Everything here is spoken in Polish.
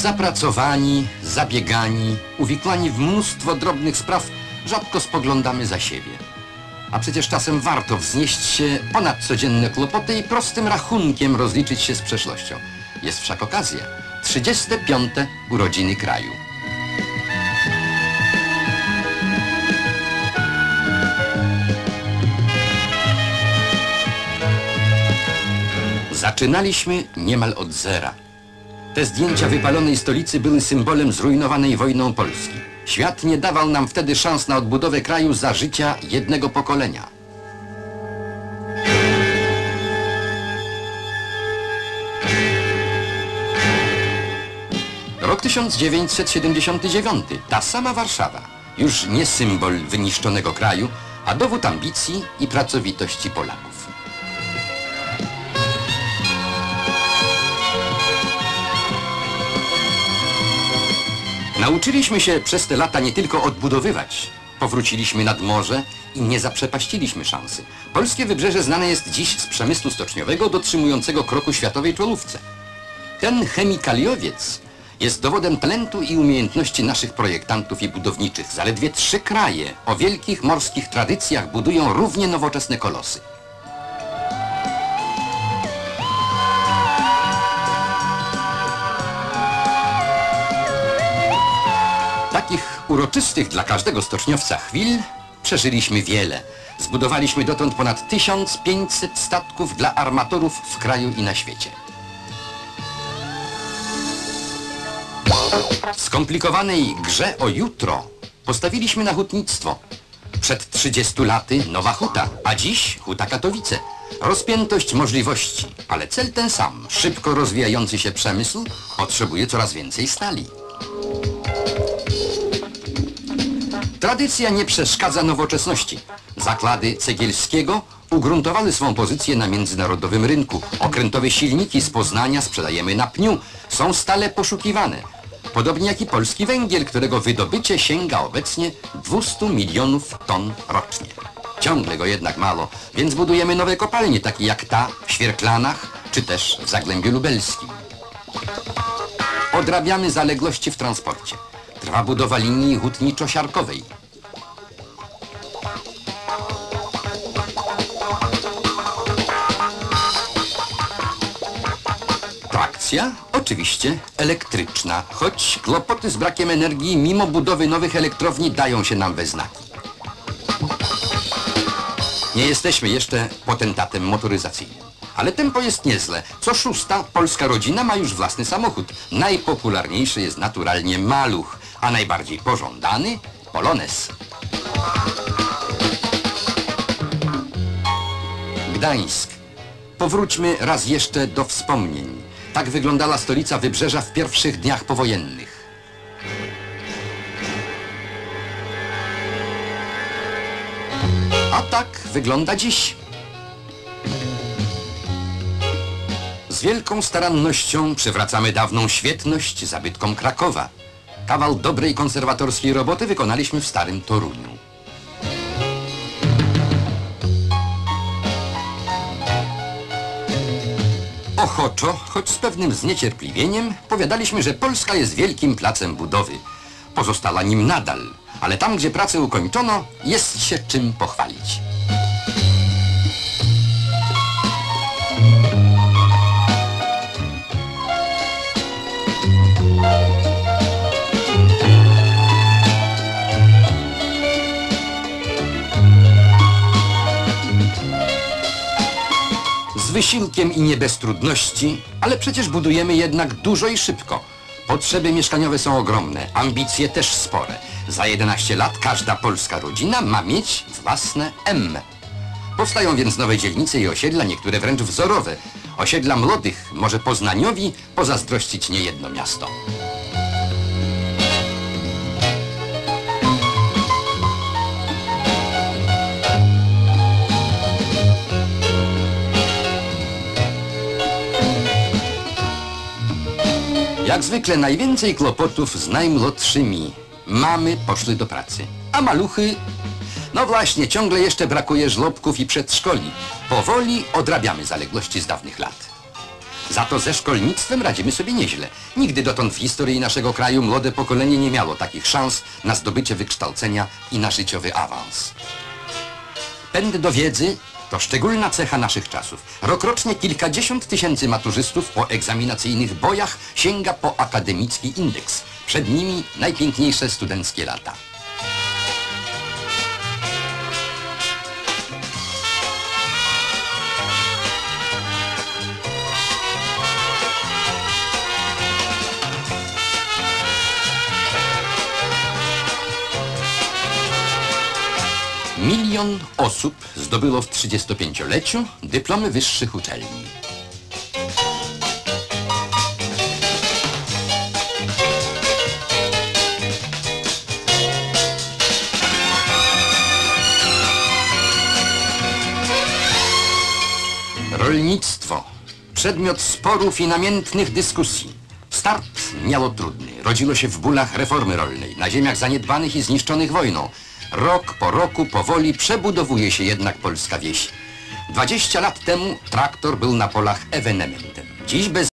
Zapracowani, zabiegani, uwiklani w mnóstwo drobnych spraw, rzadko spoglądamy za siebie. A przecież czasem warto wznieść się ponad codzienne kłopoty i prostym rachunkiem rozliczyć się z przeszłością. Jest wszak okazja. 35. urodziny kraju. Zaczynaliśmy niemal od zera. Te zdjęcia wypalonej stolicy były symbolem zrujnowanej wojną Polski. Świat nie dawał nam wtedy szans na odbudowę kraju za życia jednego pokolenia. Rok 1979. Ta sama Warszawa. Już nie symbol wyniszczonego kraju, a dowód ambicji i pracowitości Polaków. Nauczyliśmy się przez te lata nie tylko odbudowywać. Powróciliśmy nad morze i nie zaprzepaściliśmy szansy. Polskie wybrzeże znane jest dziś z przemysłu stoczniowego dotrzymującego kroku światowej czołówce. Ten chemikaliowiec jest dowodem talentu i umiejętności naszych projektantów i budowniczych. Zaledwie trzy kraje o wielkich morskich tradycjach budują równie nowoczesne kolosy. Uroczystych dla każdego stoczniowca chwil przeżyliśmy wiele. Zbudowaliśmy dotąd ponad 1500 statków dla armatorów w kraju i na świecie. W skomplikowanej grze o jutro postawiliśmy na hutnictwo. Przed 30 laty nowa huta, a dziś huta Katowice. Rozpiętość możliwości, ale cel ten sam. Szybko rozwijający się przemysł potrzebuje coraz więcej stali. Tradycja nie przeszkadza nowoczesności. Zaklady Cegielskiego ugruntowały swą pozycję na międzynarodowym rynku. Okrętowe silniki z Poznania sprzedajemy na pniu. Są stale poszukiwane. Podobnie jak i polski węgiel, którego wydobycie sięga obecnie 200 milionów ton rocznie. Ciągle go jednak mało, więc budujemy nowe kopalnie, takie jak ta w Świerklanach, czy też w Zagłębiu Lubelskim. Odrabiamy zaległości w transporcie. Trwa budowa linii hutniczo-siarkowej. Trakcja? Oczywiście elektryczna, choć kłopoty z brakiem energii mimo budowy nowych elektrowni dają się nam we znaki. Nie jesteśmy jeszcze potentatem motoryzacyjnym. Ale tempo jest niezłe. Co szósta polska rodzina ma już własny samochód. Najpopularniejszy jest naturalnie maluch, a najbardziej pożądany Polones. Gdańsk. Powróćmy raz jeszcze do wspomnień. Tak wyglądała stolica Wybrzeża w pierwszych dniach powojennych. A tak wygląda dziś. Z wielką starannością przywracamy dawną świetność zabytkom Krakowa. Kawał dobrej konserwatorskiej roboty wykonaliśmy w Starym Toruniu. Ochoczo, choć z pewnym zniecierpliwieniem, powiadaliśmy, że Polska jest wielkim placem budowy. Pozostała nim nadal, ale tam, gdzie pracę ukończono, jest się czym pochwalić. Z wysiłkiem i nie bez trudności, ale przecież budujemy jednak dużo i szybko. Potrzeby mieszkaniowe są ogromne, ambicje też spore. Za 11 lat każda polska rodzina ma mieć własne M. Powstają więc nowe dzielnice i osiedla, niektóre wręcz wzorowe. Osiedla młodych może Poznaniowi pozazdrościć niejedno miasto. Jak zwykle najwięcej kłopotów z najmłodszymi. Mamy poszły do pracy, a maluchy... No właśnie, ciągle jeszcze brakuje żłobków i przedszkoli. Powoli odrabiamy zaległości z dawnych lat. Za to ze szkolnictwem radzimy sobie nieźle. Nigdy dotąd w historii naszego kraju młode pokolenie nie miało takich szans na zdobycie wykształcenia i na życiowy awans. Pęd do wiedzy to szczególna cecha naszych czasów. Rokrocznie kilkadziesiąt tysięcy maturzystów po egzaminacyjnych bojach sięga po akademicki indeks. Przed nimi najpiękniejsze studenckie lata. Milion osób zdobyło w 35-leciu dyplomy wyższych uczelni. Rolnictwo. Przedmiot sporów i namiętnych dyskusji. Start miało trudny. Rodziło się w bólach reformy rolnej, na ziemiach zaniedbanych i zniszczonych wojną. Rok po roku powoli przebudowuje się jednak polska wieś. 20 lat temu traktor był na polach ewenementem. Dziś bez